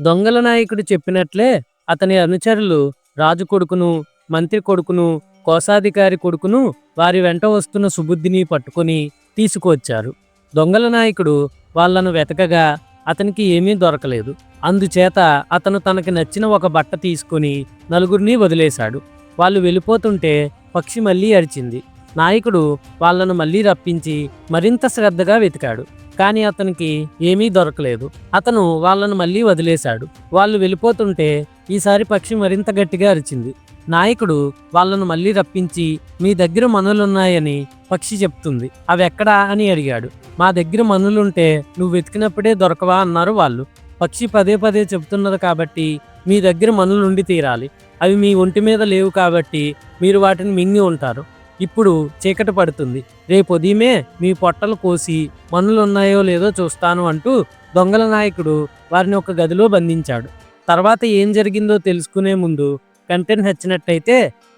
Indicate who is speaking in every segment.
Speaker 1: దొంగల నాయకుడు చెప్పినట్లే అతని అనుచరులు రాజు కొడుకును మంత్రి కొడుకును కోశాధికారి కొడుకును వారి వెంట వస్తున్న సుబుద్ధిని పట్టుకొని తీసుకువచ్చారు. దొంగల నాయకుడు వాళ్ళను వెతకగా అతనికి ఏమీ దొరకలేదు. అందుచేత అతను తనకి నచ్చిన ఒక బట్ట తీసుకుని నలుగురిని వదిలేశాడు. వాళ్ళు వెళ్ళిపోతుంటే పక్షి మళ్ళీ అరిచింది. నాయకుడు వాళ్ళను మళ్ళీ రప్పించి మరింత శ్రద్ధగా వెతికాడు. కానీ అతనికి ఏమీ దొరకలేదు. అతను వాళ్ళను మళ్ళీ వదిలేశాడు. వాళ్ళు వెళ్ళిపోతుంటే ఈసారి పక్షి మరింత గట్టిగా అరిచింది. నాయకుడు వాళ్ళను మళ్ళీ రప్పించి మీ దగ్గర మనులున్నాయని పక్షి చెప్తుంది. అవి ఎక్కడా? అని అడిగాడు. మా దగ్గర మనులుంటే నువ్వు వెతికినప్పుడే దొరకవా? అన్నారు వాళ్ళు. పక్షి పదే పదే చెప్తున్నది కాబట్టి మీ దగ్గర మనులుండి తీరాలి. అవి మీ ఒంటి మీద లేవు కాబట్టి మీరు వాటిని మింగి ఉంటారు. ఇప్పుడు చీకటి పడుతుంది. రేపు ఉదయమే మీ పొట్టలు కోసి మనులున్నాయో లేదో చూస్తాను అంటూ దొంగల నాయకుడు వారిని ఒక గదిలో బంధించాడు. తర్వాత ఏం జరిగిందో తెలుసుకునే ముందు కంటెంట్ నచ్చినట్టయితే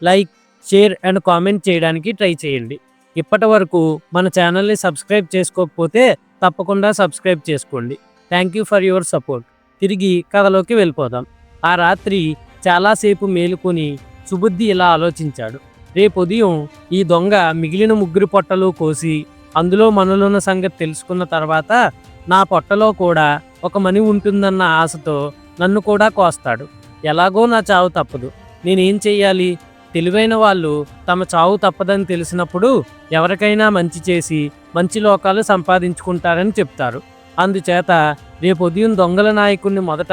Speaker 1: లైక్ షేర్ అండ్ కామెంట్ చేయడానికి ట్రై చేయండి. ఇప్పటి వరకు మన ఛానల్ని సబ్స్క్రైబ్ చేసుకోకపోతే తప్పకుండా సబ్స్క్రైబ్ చేసుకోండి. Thank you for your support. తిరిగి కథలోకి వెళ్ళిపోదాం. ఆ రాత్రి చాలాసేపు మేలుకొని సుబుద్ధి ఇలా ఆలోచించాడు. రేపు ఉదయం ఈ దొంగ మిగిలిన ముగ్గురు పొట్టలు కోసి అందులో మనలున్న సంగతి తెలుసుకున్న తర్వాత నా పొట్టలో కూడా ఒక మని ఉంటుందన్న ఆశతో నన్ను కూడా కోస్తాడు. ఎలాగో నా చావు తప్పదు. నేనేం చెయ్యాలి? తెలివైన వాళ్ళు తమ చావు తప్పదని తెలిసినప్పుడు ఎవరికైనా మంచి చేసి మంచి లోకాలు సంపాదించుకుంటారని చెప్తారు. అందుచేత రేపు ఉదయం దొంగల నాయకుడిని మొదట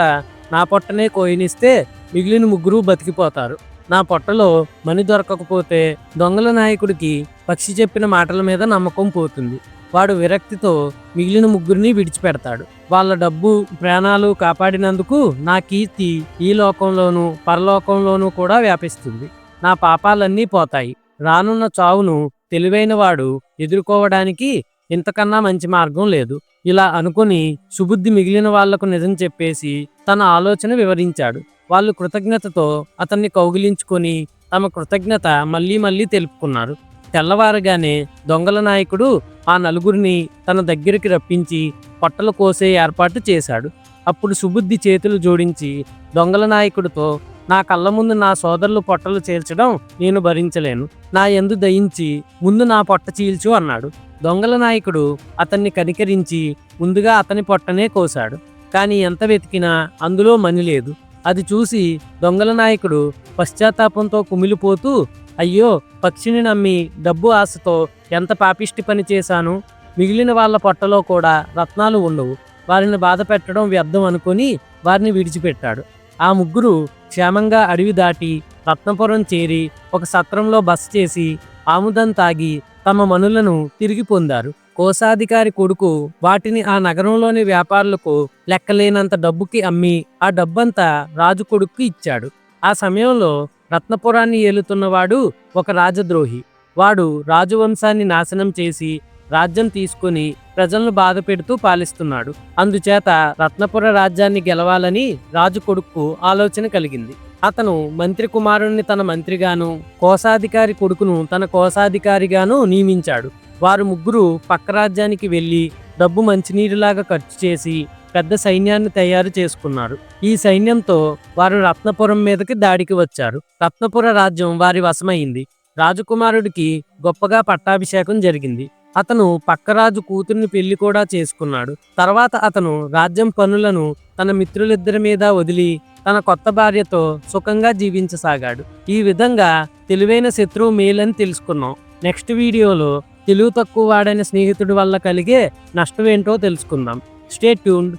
Speaker 1: నా పొట్టనే కోయనిస్తే మిగిలిన ముగ్గురు బతికిపోతారు. నా పొట్టలో మని దొరకకపోతే దొంగల నాయకుడికి పక్షి చెప్పిన మాటల మీద నమ్మకం పోతుంది. వాడు విరక్తితో మిగిలిన ముగ్గురిని విడిచిపెడతాడు. వాళ్ళ డబ్బు ప్రాణాలు కాపాడినందుకు నా కీర్తి ఈ లోకంలోనూ పరలోకంలోనూ కూడా వ్యాపిస్తుంది. నా పాపాలన్నీ పోతాయి. రానున్న చావును తెలివైన వాడు ఎదుర్కోవడానికి ఇంతకన్నా మంచి మార్గం లేదు. ఇలా అనుకుని సుబుద్ధి మిగిలిన వాళ్ళకు నిజం చెప్పేసి తన ఆలోచన వివరించాడు. వాళ్ళు కృతజ్ఞతతో అతన్ని కౌగిలించుకొని తమ కృతజ్ఞత మళ్ళీ మళ్ళీ తెలుపుకున్నారు. తెల్లవారగానే దొంగల నాయకుడు ఆ నలుగురిని తన దగ్గరికి రప్పించి పొట్టలు కోసే ఏర్పాటు చేశాడు. అప్పుడు సుబుద్ధి చేతులు జోడించి దొంగల నాయకుడితో నా కళ్ళ ముందు నా సోదరులు పొట్టలు చేర్చడం నేను భరించలేను. నా ఎందు దయించి ముందు నా పొట్ట చీల్చు అన్నాడు. దొంగల నాయకుడు అతన్ని కనికరించి ముందుగా అతని పొట్టనే కోశాడు. కానీ ఎంత వెతికినా అందులో మని లేదు. అది చూసి దొంగల నాయకుడు పశ్చాత్తాపంతో కుమిలిపోతూ అయ్యో పక్షిని నమ్మి డబ్బు ఆశతో ఎంత పాపిష్టి పని చేశాను? మిగిలిన వాళ్ళ పొట్టలో కూడా రత్నాలు ఉండవు. వారిని బాధ పెట్టడం వ్యర్థం అనుకొని వారిని విడిచిపెట్టాడు. ఆ ముగ్గురు క్షేమంగా అడవి దాటి రత్నపురం చేరి ఒక సత్రంలో బస చేసి ఆముదం తాగి తమ మనులను తిరిగి పొందారు. కోశాధికారి కొడుకు వాటిని ఆ నగరంలోని వ్యాపారులకు లెక్కలేనంత డబ్బుకి అమ్మి ఆ డబ్బంతా రాజు కొడుక్కి ఇచ్చాడు. ఆ సమయంలో రత్నపురాన్ని ఏలుతున్నవాడు ఒక రాజద్రోహి. వాడు రాజవంశాన్ని నాశనం చేసి రాజ్యం తీసుకుని ప్రజలను బాధ పెడుతూ పాలిస్తున్నాడు. అందుచేత రత్నపుర రాజ్యాన్ని గెలవాలని రాజు కొడుకు ఆలోచన కలిగింది. అతను మంత్రి కుమారుణ్ణి తన మంత్రిగాను కోశాధికారి కొడుకును తన కోశాధికారిగాను నియమించాడు. వారు ముగ్గురు పక్క రాజ్యానికి వెళ్ళి డబ్బు మంచినీరులాగా ఖర్చు చేసి పెద్ద సైన్యాన్ని తయారు చేసుకున్నారు. ఈ సైన్యంతో వారు రత్నపురం మీదకి దాడికి వచ్చారు. రత్నపుర రాజ్యం వారి వశమైంది. రాజకుమారుడికి గొప్పగా పట్టాభిషేకం జరిగింది. అతను పక్కరాజు కూతుర్ని పెళ్ళి కూడా చేసుకున్నాడు. తర్వాత అతను రాజ్యం పనులను తన మిత్రులిద్దరి మీద వదిలి తన కొత్త భార్యతో సుఖంగా జీవించసాగాడు. ఈ విధంగా తెలివైన శత్రువు మేలని తెలుసుకున్నాం. నెక్స్ట్ వీడియోలో తెలివి తక్కువ వాడైన స్నేహితుడి వల్ల కలిగే నష్టం ఏంటో తెలుసుకుందాం. Stay tuned.